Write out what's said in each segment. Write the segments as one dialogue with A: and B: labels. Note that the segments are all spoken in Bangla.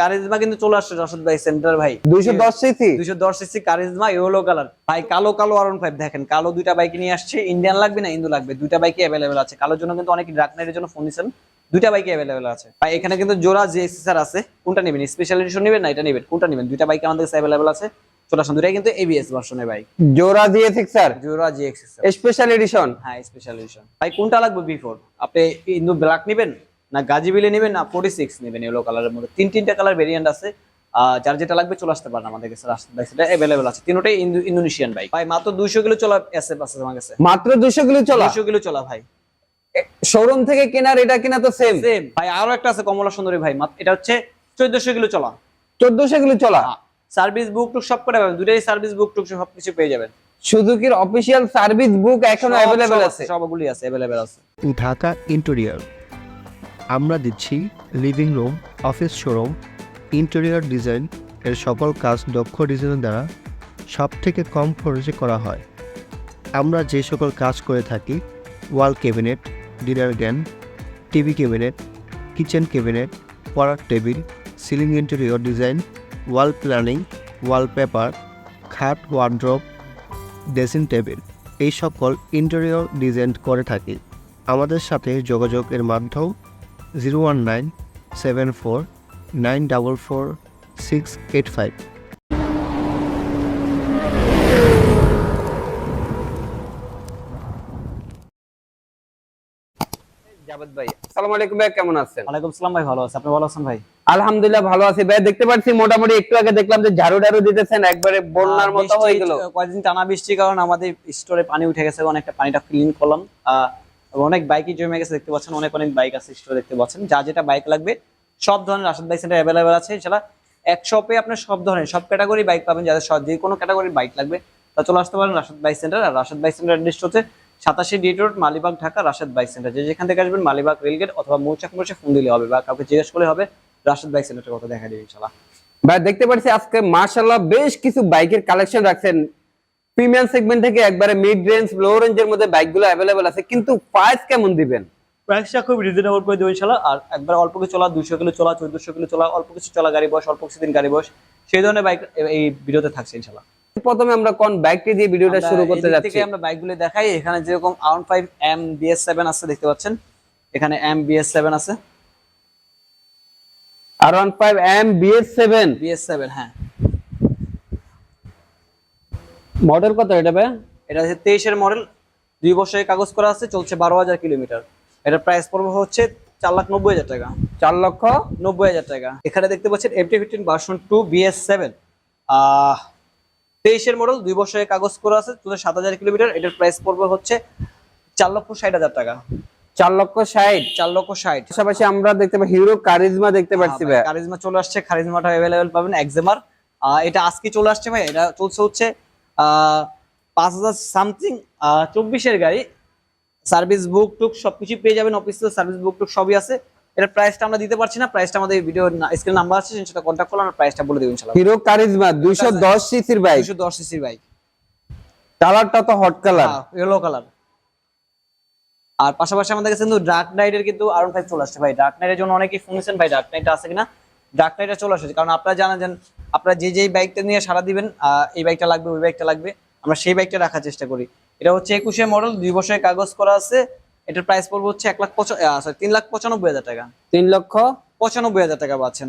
A: কারিজমা কিন্তু চলে আসছে রশদ ভাই সেন্টার ভাই।
B: দুইশো দশ সিসি
A: দুইশো দশ সিসি কারিজমা ইয়েলো কালার ভাই কালো কালো আর ফাইভ দেখেন কালো দুইটা বাইক নিয়ে আসছে। ইন্ডিয়ান লাগবে না ইন্দু লাগবে? দুইটা বাইকই অ্যাভেলেবেল আছে। কালোর জন্য কিন্তু অনেক ডাকনাইটের জন্য ফোন দিচ্ছেন। দুইটা বাইকই অ্যাভেলেবেল আছে। ভাই এখানে কিন্তু জোড়া যে এক্সেসার আছে। কোনটা নেবেন? স্পেশাল এডিশন নেবেন না এটা নেবেন? কোনটা নেবেন? দুইটা বাইক আমাদের কাছে অ্যাভেলেবেল আছে। চলে আসুন দুইটাই কিন্তু এবিএস ভার্সনের বাইক
B: দিয়ে সিক্সার
A: জোড়া যে এক্সেসার
B: স্পেশাল এডিশন
A: হ্যাঁ স্পেশাল এডিশন ভাই কোনটা লাগবে বিফোর আপনি ইন্দু ব্ল্যাক নেবেন? না গাজিবিলে নেবেন না ফোর্টি সিক্স নেবেন ইয়েলো কালারের মধ্যে। তিন তিনটা কালার ভেরিয়েন্ট আছে। যার যেটা লাগবে চলে আসতে পারেন আমাদের কাছে রাস্তা বাইক সেটা অ্যাভেলেবেল আছে। তিনটাই ইন্দোনেশিয়ান বাইক ভাই মাত্র দুইশো কিলো চলা এসএফ আছে আমার কাছে।
B: মাত্র দুইশো কিলো চলা?
A: দুইশো কিলো চলা ভাই।
B: শোরুম থেকে কেনার এটা কিনা তো সেম
A: সেম ভাই আরও একটা আছে কমলা সুন্দরী ভাই। মাত্র- এটা হচ্ছে চোদ্দশো কিলো চলা।
B: চোদ্দশো কিলো চলা?
A: সার্ভিস বুক টুক সব করে পাবেন। দুটাই সার্ভিস বুক টুক সবকিছু পেয়ে যাবেন।
B: সুজুকির অফিসিয়াল সার্ভিস বুক
A: এখনও
B: অ্যাভেলেবেল আছে।
A: সবগুলি আছে অ্যাভেলেবেল আছে।
C: ঢাকা ইন্টেরিয়র আমরা দিচ্ছি living room office showroom interior design এর সকল কাজ দক্ষ ডিজাইনের দ্বারা সব থেকে কম খরচে করা হয়। আমরা যে সকল কাজ করে থাকি ওয়াল ক্যাবিনেট ডিনার গ্যান টিভি ক্যাবিনেট কিচেন ক্যাবিনেট পড়ার table ceiling interior design wall planning wallpaper খাট ওয়ার্ড্রপ ড্রেসিং টেবিল এই সকল ইন্টেরিয়র ডিজাইন করে থাকি। আমাদের সাথে যোগাযোগের মাধ্যম zero one nine seven four nine double four six eight five
A: ভাই
B: আসসালামু আলাইকুম ভাই কেমন আছেন?
A: ওয়ালাইকুম সালাম ভাই ভালো আছে। আপনি ভালো আছেন ভাই?
B: আলহামদুলিল্লাহ ভালো আছি ভাই দেখতে পাচ্ছি মোটামুটি একটু আগে দেখলাম যে ঝাড়ু দিতেছেন একবারে বন্যার মতো হয়ে গেল।
A: কয়েকদিন টানা বৃষ্টির কারণে আমাদের স্টোরে পানি উঠে গেছে অনেকটা পানিটা ক্লিন করলাম। আহ, অনেক বাইকই জমে গেছে, দেখতে পাচ্ছেন, অনেক অনেক বাইক আছে স্টোরে দেখতে পাচ্ছেন। যা যেটা বাইক লাগবে, সব ধরনের রাশাদ বাইক সেন্টার অ্যাভেলেবেল আছে। এছাড়া এক শপে আপনার সব ধরনের, সব ক্যাটাগরি বাইক পাবেন। যাদের সব- যে কোনো ক্যাটাগরির বাইক লাগবে, তা চলে আসতে পারেন রাশাদ বাইক সেন্টার আর রাশাদ বাইক সেন্টার অ্যাড্রেস হচ্ছে সাতাশি D road Malibag, Dhaka, Rashad bike centre যে যেখান থেকে আসবেন, মালিবাগ রেলগেট অথবা মৌচাক মোড়ে ফোন দিলে হবে বা কাউকে জিজ্ঞেস করলে হবে, রাশাদ বাইক সেন্টারের কথা দেখা দেবে ইনশাল্লাহ
B: ভাই, দেখতে পাচ্ছি আজকে মার্শাল্লাহ বেশ কিছু বাইকের কালেকশন রাখছেন। প্রিমিয়াম সেগমেন্ট থেকে একবারে মিড রেঞ্জ লো রেঞ্জের মধ্যে বাইকগুলো অ্যাভেলেবেল আছে। কিন্তু প্রাইস কেমন দিবেন?
A: প্রাইসটা খুব রিজনেবল করে দেবো ইনশাল্লাহ আর একবার অল্প কিছু চলা দুশো কিলো চলা চোদ্দশো কিলো চলা অল্প কিছু চলা গাড়ি বয়স অল্প কিছু দিন গাড়ি বয়স সেই ধরনের বাইক এই ভিডিওতে থাকছে ইনশাল্লাহ
B: প্রথমে আমরা কোন বাইকটি দিয়ে ভিডিওটা শুরু করতে যাচ্ছি?
A: আমরা বাইকগুলো দেখাই। এখানে যেরকম আউন ফাইভ এম বিএস সেভেন আছে দেখতে পাচ্ছেন। এখানে এম বিএস সেভেন আছে।
B: আর one five M BS seven
A: BS seven হ্যাঁ।
B: মডেল কত এটা ভাই?
A: এটা হচ্ছে তেইশের মডেল দুই বছরের কাগজ করা আছে চলছে বারো হাজার কিলোমিটার। এটার প্রাইস পড়বে হচ্ছে চার লাখ নব্বই হাজার টাকা।
B: চার লক্ষ?
A: নব্বই হাজার টাকা। এখানে দেখতে পাচ্ছেন FT fifteen version two BS seven তেইশের মডেল দুই বছরের কাগজ করা আছে চলছে সাত হাজার কিলোমিটার। এটার প্রাইস পড়বে হচ্ছে চার লক্ষ ষাট হাজার টাকা।
B: চার লক্ষ ষাট?
A: চার লক্ষ ষাট।
B: পাশাপাশি আমরা দেখতে পাই হিরো কারিজমা দেখতে পাচ্ছি ভাই।
A: কারিজমা চলে আসছে কারিজমাটা অ্যাভেলেবেল পাবেন এক্সেমার এটা আজকে চলে আসছে ভাই এটা চলছে হচ্ছে পাঁচ হাজার সামথিং চব্বিশের গাড়ি। সার্ভিস বুক টুক সব সবকিছু পেয়ে যাবেন অফিসিয়াল সার্ভিস বুক টুক সবই আছে। এটার প্রাইসটা আমরা দিতে পারছি না। প্রাইসটা আমাদের ভিডিও স্ক্রিন নাম্বার আছে সেটা কন্ট্যাক্ট করলে আমরা প্রাইসটা বলে দেবো ইনশাল্লাহ
B: হিরো কারিজমা দুইশো দশ সিসির বাইক
A: দুশো দশ সিসির বাইক
B: কালারটা তো হট কালার
A: ইয়েলো কালার আর পাশাপাশি আমাদের কাছে কিন্তু ডার্ক নাইটের কিন্তু আরন ফাইভ চলে আসছে। ভাই ডার্ক নাইটের জন্য অনেকেই ফোন ভাই ডার্ক নাইট আছে কিনা? ডার্ক নাইটটা চলে আসছে। কারণ আপনারা জানেন আপনারা যে যেই বাইকটা নিয়ে সারা দিবেন আহ, এই বাইকটা লাগবে ওই বাইকটা লাগবে আমরা সেই বাইকটা রাখার চেষ্টা করি। এটা হচ্ছে একুশে মডেল দুই বছরের কাগজ করা আছে। এটার প্রাইস পড়বে হচ্ছে এক লাখ সরি তিন লাখ পঁচানব্বই হাজার টাকা।
B: তিন লক্ষ?
A: পঁচানব্বই হাজার টাকা পাচ্ছেন।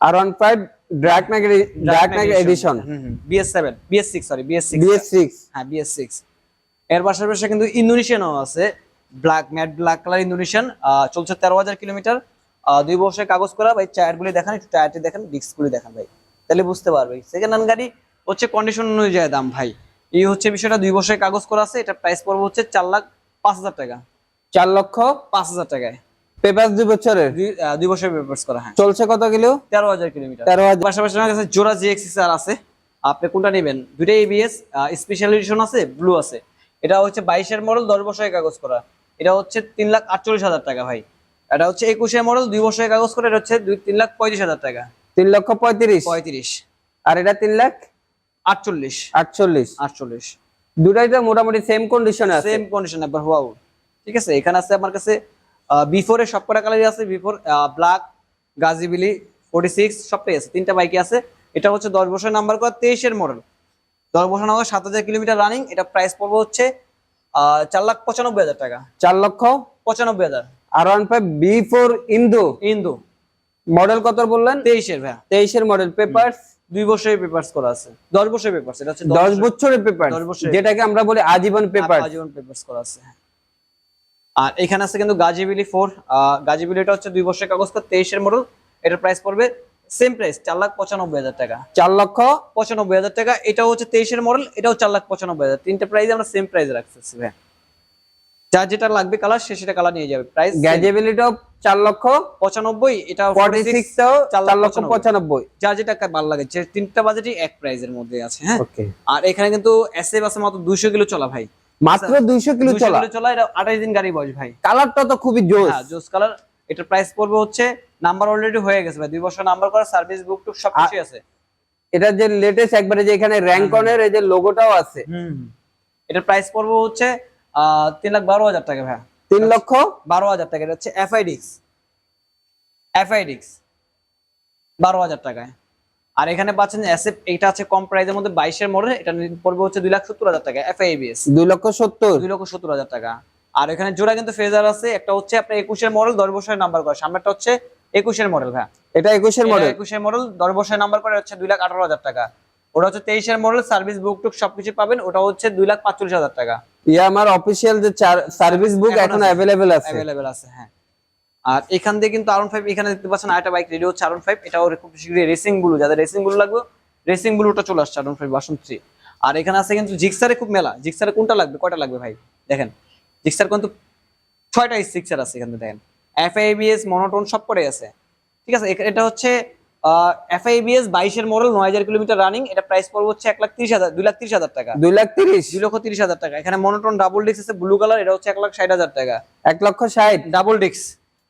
B: আর one five dark knight dark knight edition
A: BS seven BS six sorry BS six
B: BS six
A: হ্যাঁ বিএস সিক্স এর পাশাপাশি কিন্তু ইন্দোনেশিয়ানও আছে। Black matte black colour Indonesian চলছে তেরো হাজার কিলোমিটার। দুই বছরের কাগজ করা ভাই টায়ারগুলি দেখান একটু টায়ারটি দেখেন ডিস্কগুলি দেখান ভাই। তাহলে বুঝতে পারবে। সেকেন্ড হ্যান্ড গাড়ি হচ্ছে কন্ডিশন অনুযায়ী দাম ভাই। এই হচ্ছে বিষয়টা দুই বছরের কাগজ করা আছে এটা প্রাইস পড়বে হচ্ছে চার লাখ পাঁচ হাজার টাকা।
B: চার লক্ষ
A: পাঁচ হাজার টাকায়।
B: পেপার দুই বছরের?
A: দুই বছরের করা হ্যাঁ।
B: চলছে কত কিলো?
A: তেরো হাজার কিলোমিটার।
B: তেরো হাজার।
A: পাশাপাশি আমার কাছে জোড়া জি এক্সিস আছে। আপনি কোনটা নেবেন? দুটাই এবিএস স্পেশাল এডিশন আছে ব্লু আছে। এটা হচ্ছে বাইশের মডেল দশ বছরের কাগজ করা। এটা হচ্ছে তিন লাখ আটচল্লিশ হাজার টাকা ভাই। এটা হচ্ছে একুশের মডেল দুই বছরের কাগজ করা এটা হচ্ছে দুই তিন লাখ পঁয়ত্রিশ হাজার টাকা।
B: তিন লক্ষ পঁয়ত্রিশ।
A: পঁয়ত্রিশ।
B: আর এটা তিন লাখ?
A: আটচল্লিশ।
B: আটচল্লিশ।
A: আটচল্লিশ।
B: দুটাই তো মোটামুটি সেম কন্ডিশনে আছে।
A: সেম কন্ডিশন একবার হওয়াও ঠিক আছে এখানে আছে আমার কাছে বিফোর এর সবকটা কালারই আছে বিফোর ব্ল্যাক গাজিবিলি ফোর্টি সিক্স সবটাই আছে তিনটা বাইকে আছে। এটা হচ্ছে দশ বছর নাম্বার করা তেইশের মডেল দশ বছর নাম্বার সাত হাজার কিলোমিটার রানিং এটা প্রাইস পড়বে হচ্ছে চার লাখ পঁচানব্বই হাজার টাকা।
B: চার লক্ষ?
A: পঁচানব্বই হাজার।
B: আর ওয়ান ফাইভ বি ফোর ইন্দু।
A: ইন্দু।
B: মডেল কত বললেন?
A: তেইশের ভাই
B: তেইশের মডেল পেপারস
A: দুই বছরের পেপারস করা আছে। দশ বছরের এটা হচ্ছে
B: দশ বছরের পেপার। যেটাকে আমরা বলি আজীবন পেপার
A: আজীবন পেপারস করা আছে। আর এখানে আছে কিন্তু গাজিবিলি ফোর গাজিবিলিটা হচ্ছে দুই বছরের কাগজ তেইশের মডেল এটার প্রাইস পড়বে সেম প্রাইস চার লাখ পঁচানব্বই হাজার টাকা।
B: চার লক্ষ?
A: পঁচানব্বই হাজার টাকা এটাও হচ্ছে তেইশের মডেল এটাও চার লাখ পঁচানব্বই হাজার। তিনটে প্রাইস আমরা সেম প্রাইস রাখতেছি ভাই যার যেটা লাগবে কালার সে সেটা কালার নিয়ে যাবে। প্রাইস
B: গ্যাজেবিলিটাও চার লক্ষ
A: পঁচানব্বই এটা
B: ফর্টি সিক্স টাও
A: চার
B: লক্ষ
A: পঁচানব্বই। যার যেটা ভালো লাগে তিনটা বাজেটই এক প্রাইজের মধ্যে আছে হ্যাঁ? আর এখানে কিন্তু এসএফ আছে মাত্র দুইশো কিলো চলা ভাই।
B: মাত্র দুইশো কিলো চলা?
A: চলা এটা আঠাশ দিন গাড়ি বয়স ভাই।
B: কালারটা তো খুবই জোস।
A: হ্যাঁ জোস কালার এটার প্রাইস পড়বে হচ্ছে নাম্বার অলরেডি হয়ে গেছে ভাই। দুই বছর নাম্বার করা সার্ভিস বুক টুক সব কিছুই আছে।
B: এটা যে লেটেস্ট একবারে যে এখানে র্যাঙ্কনের এই যে লোগোটাও আছে।
A: হুম। এটার প্রাইস পড়বে হচ্ছে আহ তিন লাখ বারো হাজার টাকা ভাই
B: তিন লক্ষ
A: বারো হাজার টাকা। এটা হচ্ছে এফআইডিক্স এফআইডিক্স বারো হাজার টাকায়। আর এখানে পাচ্ছেন এসএফ এটা আছে কম প্রাইসের মধ্যে বাইশের মডেল এটা পড়বে হচ্ছে দুই লাখ সত্তর হাজার টাকা এফআইবিএস
B: দুই লক্ষ সত্তর?
A: দুই লক্ষ সত্তর হাজার টাকা। আর এখানে জোড়া কিন্তু ফেজার আছে একটা হচ্ছে আপনার একুশের মডেল দশ বছরের নাম্বার করা। সামনেটা হচ্ছে একুশের মডেল ভাই
B: এটা একুশের মডেল?
A: একুশের মডেল দশ বছরের নাম্বার করে হচ্ছে দুই লাখ আঠারো হাজার টাকা। ওটা হচ্ছে তেইশের মডেল সার্ভিস বুক টুক সবকিছু পাবেন ওটা হচ্ছে দুই লাখ পাঁচচল্লিশ হাজার টাকা।
B: ইয়ামার অফিসিয়াল যে সার্ভিস বুক
A: এখন
B: এখন
A: আছে।
B: অ্যাভেলেবেল আছে।
A: হ্যাঁ। আর এখান দিয়ে কিন্তু আরন ফাইভ এখানে দেখতে পাচ্ছেন আরেকটা বাইক রেডি হচ্ছে আরন ফাইভ এটাও খুব শীঘ্রই রেসিং ব্লু যাদের রেসিং ব্লু লাগবে রেসিং ব্লুটা চলে আসছে আরন ফাইভ বাসন থ্রি আর এখানে আছে কিন্তু জিক্সারে খুব মেলা। জিক্সারে কোনটা লাগবে? কয়টা লাগবে ভাই? দেখেন জিক্সার কিন্তু ছয়টা সিক্সার আছে এখানে দেখেন। এফআইবিএস মনোটোন সব করে আছে। ঠিক আছে এটা হচ্ছে এফআইবিএস বাইশের মডেল নয় হাজার কিলোমিটার রানিং এটা প্রাইস পড়বে হচ্ছে এক লাখ তিরিশ হাজার দুই লাখ তিরিশ হাজার টাকা।
B: দুই লাখ তিরিশ?
A: দুই লক্ষ তিরিশ হাজার টাকা। এখানে মনোটোন ডাবল ডিস্ক আছে ব্লু কালার এটা হচ্ছে এক লাখ ষাট হাজার টাকা।
B: এক লক্ষ ষাট?
A: ডাবল ডিস্ক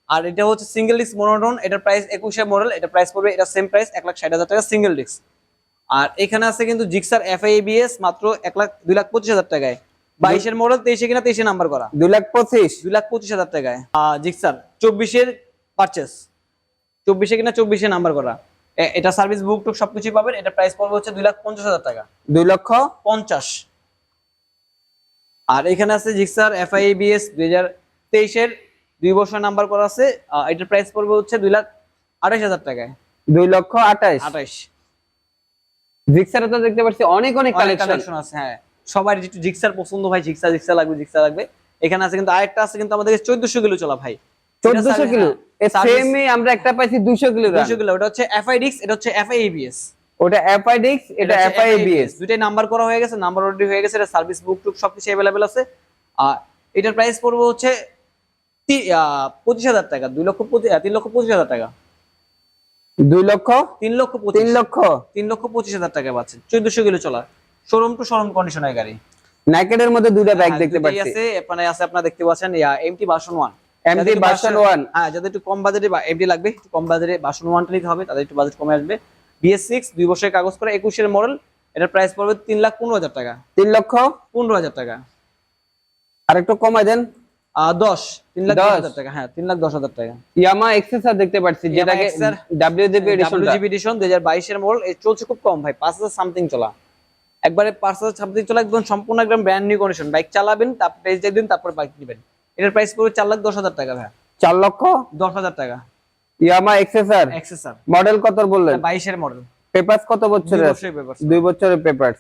A: আর এটা হচ্ছে সিঙ্গেল ডিস্ক মনোটোন এটার প্রাইস একুশে মডেল এটা প্রাইস পড়বে এটা সেম প্রাইস এক লাখ ষাট হাজার টাকা সিঙ্গেল ডিস্ক আর এখানে আছে কিন্তু জিক্সার এফআইবিএস মাত্র এক লাখ দুই লাখ পঁচিশ হাজার টাকায়। বাইশের মডেল তেইশে কিনা তেইশে নাম্বার করা।
B: দুই লাখ পঁচিশ?
A: দুই লাখ পঁচিশ হাজার টাকায়। জিক্সার চব্বিশের পারচেস চব্বিশে কিনা চব্বিশে নাম্বার করা। এটা সার্ভিস বুক টুক সবকিছু পাবেন এটা প্রাইস পড়বে হচ্ছে দুই লাখ পঞ্চাশ হাজার টাকা।
B: দুই লক্ষ?
A: পঞ্চাশ। আর এখানে আছে জিক্সার এফআইবিএস দুই হাজার তেইশের দুই বছর নাম্বার করা আছে এটার প্রাইস পড়বে হচ্ছে দুই লাখ আঠাইশ হাজার টাকায়।
B: দুই লক্ষ আঠাইশ?
A: আঠাশ
B: জিক্সারে তো দেখতে পাচ্ছি অনেক অনেক কালেকশন
A: আছে হ্যাঁ। সবার জিক্সার পছন্দ ভাই জিক্সা জিক্সা লাগবে জিক্সা লাগবে। এখানে আছে কিন্তু আরেকটা আছে কিন্তু আমাদের চোদ্দশো কিলো চলা ভাই।
B: চোদ্দশো কিলো।
A: Service-
B: সেমে আমরা একটা পাইছি দুইশো কিলো
A: দুশো কিলো ওটা হচ্ছে এফআইডিক্স এটা হচ্ছে এফআইবিএস
B: ওটা এফআইডিক্স এটা এফআইবিএস
A: দুইটাই নাম্বার করা হয়ে গেছে নাম্বার অলরেডি হয়ে গেছে এটা সার্ভিস বুক টুক সবকিছু অ্যাভেলেবেল আছে। আর এটার প্রাইস পড়বে হচ্ছে পঁচিশ হাজার টাকা দুই লক্ষ তিন লক্ষ পঁচিশ হাজার টাকা।
B: দুই লক্ষ?
A: তিন লক্ষ
B: তিন লক্ষ?
A: তিন লক্ষ পঁচিশ হাজার টাকা পাচ্ছেন চোদ্দশো কিলো চলা। শোরুম টু শোরুম কন্ডিশনের গাড়ি।
B: নাইকেডের মধ্যে দুইটা
A: হ্যাঁ,
B: দেখতে পাচ্ছি।
A: আছে এখানে আছে আপনারা দেখতে পাচ্ছেন এমটি বাসন ওয়ান
B: এমটি ভার্সন ওয়ান
A: হ্যাঁ যাদের একটু কম বাজেটে এমটি লাগবে একটু কম বাজেটে বাসন ওয়ানটা নিতে হবে তাদের একটু বাজেট কমে আসবে। বিএস সিক্স দুই বছরের কাগজ করে একুশের মডেল এটার প্রাইস পড়বে তিন লাখ পনেরো হাজার টাকা।
B: তিন লক্ষ?
A: পনেরো হাজার টাকা।
B: আর একটু কমাই দেন।
A: আহ, দশ। তিন লাখ দশ
B: দশ?
A: হাজার টাকা হ্যাঁ তিন লাখ দশ হাজার টাকা।
B: ইয়ামা এক্সেসার দেখতে পাচ্ছি যেটাকে এডিশন
A: ডাব্লিউজিবি এডিশন দুই হাজার বাইশের মডেল এই চলছে খুব কম ভাই পাঁচ হাজার সামথিং চলা। একবারে পাঁচ হাজার সামথিং চলা একদম সম্পূর্ণ একদম ব্র্যান্ড নিউ কন্ডিশন বাইক চালাবেন তারপর টেস্ট তারপর বাইক নেবেন। এটার প্রাইস পড়বে চার লাখ দশ হাজার টাকা ভাই।
B: চার লক্ষ?
A: দশ হাজার টাকা।
B: ইয়ামা এক্সেসার
A: এক্সেসার
B: মডেল কত বললেন?
A: বাইশের মডেল
B: পেপারস কত বছরের? দুই বছরের পেপার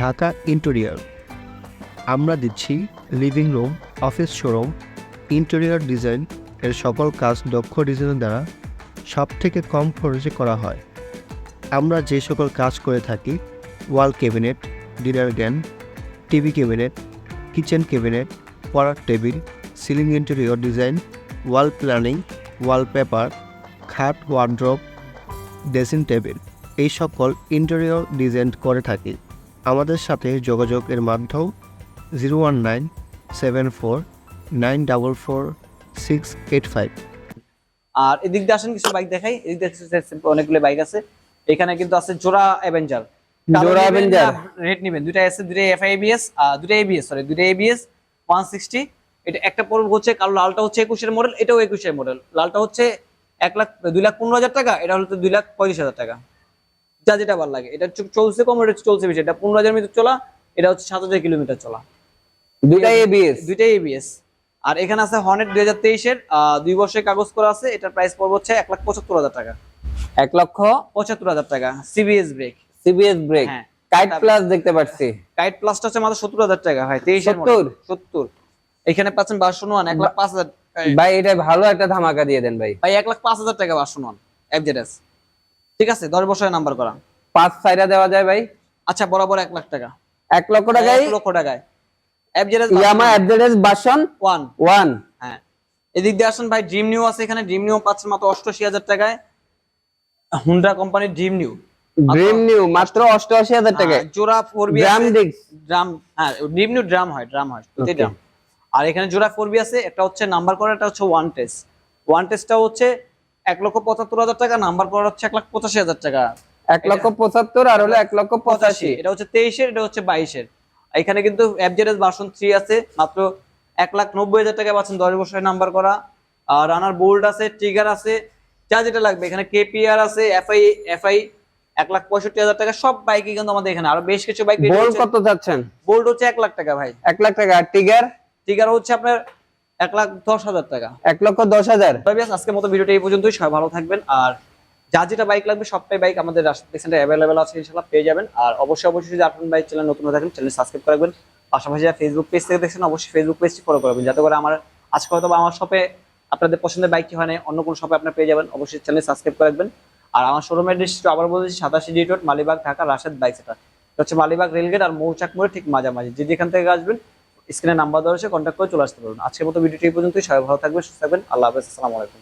C: ঢাকা ইন্টেরিয়র আমরা দিচ্ছি living room office showroom interior design এর সকল কাজ দক্ষ ডিজাইনের দ্বারা সব থেকে কম খরচে করা হয়। আমরা যে সকল কাজ করে থাকি ওয়াল ক্যাবিনেট ডিনার গ্যান টিভি ক্যাবিনেট কিচেন ক্যাবিনেট পড়ার table ceiling interior design wall planning wallpaper খাট ওয়ার্ড্রপ ড্রেসিং টেবিল এই সকল ইন্টেরিয়র ডিজাইন করে থাকি। আমাদের সাথে যোগাযোগের মাধ্যম zero one nine seven four nine double four six eight five
A: আর এদিক দিয়ে আসেন কিছু বাইক দেখাই এদিক দিয়ে অনেকগুলো বাইক আছে। এখানে কিন্তু আছে জোড়া অ্যাভেঞ্জার
B: জোড়া Avenger।
A: রেট নেবেন। দুইটা আছে দুইটা এফআইবিএস দুইটা এবিএস সরি দুইটা এবিএস ওয়ান সিক্সটি এটা একটা পর্ব হচ্ছে কালো লালটা হচ্ছে একুশের মডেল এটাও একুশের মডেল লালটা হচ্ছে এক লাখ দুই লাখ পনেরো হাজার টাকা এটা হলো দুই লাখ পঁয়ত্রিশ হাজার টাকা। যা যেটা ভালো লাগে। এটা চলছে কম এটা চলছে বেশি। এটা পনেরো হাজার মিটার চলা এটা হচ্ছে সাত হাজার কিলোমিটার চলা।
B: দুইটাই এবিএস
A: দুইটাই এবিএস আর এখানে আছে হর্নেট দুই হাজার তেইশের দুই বছরের কাগজ করা আছে। এটার প্রাইস পড়বে হচ্ছে এক লাখ পঁচাত্তর হাজার টাকা।
B: এক লক্ষ?
A: পঁচাত্তর হাজার টাকা। সিবিএস ব্রেক
B: সিবিএস ব্রেক
A: হ্যাঁ।
B: কাইট প্লাস দেখতে পাচ্ছি।
A: গাইড প্লাসটা হচ্ছে মাত্র সত্তর হাজার টাকা ভাই তেইশ
B: সত্তর?
A: সত্তর। এখানে পাচ্ছেন বাসন ওয়ান এক লাখ পাঁচ হাজার।
B: ভাই এটা ভালো একটা ধামাকা দিয়ে দেন ভাই।
A: ভাই এক লাখ পাঁচ হাজার টাকা বাসন ওয়ান এফজেডএস ঠিক আছে দশ বছরের নাম্বার করা।
B: পাঁচ সাইডা দেওয়া যায় ভাই।
A: আচ্ছা বরাবর এক লাখ টাকা।
B: এক লক্ষ টাকায়
A: এক লক্ষ টাকায়। FZS
B: Yamaha address version
A: one.
B: One.
A: হ্যাঁ। এদিক দিয়ে আসুন ভাই ড্রিম নিউ আছে এখানে। ড্রিম নিউ পাচ্ছেন মাত্র অষ্টআশি হাজার টাকায়। হুন্ডা কোম্পানির ড্রিম নিউ।
B: ড্রিম নিউ মাত্র অষ্টআশি হাজার টাকায়।
A: জোড়া ফোর বি
B: গ্রাম ডিক্স
A: ড্রাম হ্যাঁ ড্রিম নিউ ড্রাম হয় ড্রাম হয়
B: Okay.
A: ড্রাম। আর এখানে জোড়া ফোর বি আছে একটা হচ্ছে নাম্বার করা একটা হচ্ছে ওয়ান টেস্ট ওয়ান টেস্টটা হচ্ছে এক লক্ষ পঁচাত্তর হাজার টাকা নাম্বার করা হচ্ছে এক লাখ পঁচাশি হাজার টাকা।
B: এক লক্ষ পঁচাত্তর আর হলো এক লক্ষ পঁচাশি।
A: এটা হচ্ছে তেইশের এটা হচ্ছে বাইশের। এখানে কিন্তু এফজেডএস ভার্সন থ্রি আছে মাত্র এক লাখ নব্বই হাজার টাকা পাচ্ছেন দশ বছরের নাম্বার করা। আর রানার বোল্ড আছে ট্রিগার আছে যা যেটা লাগবে। এখানে কেপিআর আছে এফআই এফআই এক লাখ পঁয়ষট্টি হাজার টাকা সব বাইকই কিন্তু আমাদের এখানে। আরও বেশ কিছু বাইক
B: বল কত যাচ্ছেন?
A: বোল্ড হচ্ছে এক লাখ টাকা ভাই।
B: এক লাখ টাকা। আর টিগার
A: ট্রিগার হচ্ছে আপনার এক লাখ দশ হাজার টাকা।
B: এক লক্ষ দশ হাজার।
A: আজকের মতো ভিডিওটা এই পর্যন্তই। সবাই ভালো থাকবেন। আর যা যেটা বাইক লাগবে সবটাই বাইক আমাদের সেন্টার অ্যাভেলেবেল আছে ইনশাল্লাহ পেয়ে যাবেন। আর অবশ্যই অবশ্যই যদি আপনার বাইক চ্যানেল নতুন থাকেন চ্যানেল সাবস্ক্রাইব করে রাখবেন। পাশাপাশি যারা ফেসবুক পেজ থেকে দেখছেন অবশ্যই ফেসবুক পেজটি ফলো করবেন যাতে করে আমার আজকে হয়তো আমার শপে আপনাদের পছন্দের বাইকটি হয় না অন্য কোনো শপে আপনার পেয়ে যাবেন। অবশ্যই চ্যানেল সাবস্ক্রাইব করে রাখবেন। আর আমার শোরুমের ডিস্ট্রিক্ট আবার বলছি সাতাশি D road Malibagh Dhaka Rashed bike সেটা হচ্ছে মালিবাগ রেলগেট আর মৌচাক মোড়ে ঠিক মাঝামাঝি। যে যেখান থেকে আসবেন স্ক্রিনে নাম্বার দেওয়া হচ্ছে কন্ট্যাক্ট করে চলে আসতে পারবেন। আজকের মতো ভিডিওটি পর্যন্তই। সবাই ভালো থাকবেন, সুস্থ থাকবেন। আল্লাহ হাফেজ, আসসালামু আলাইকুম।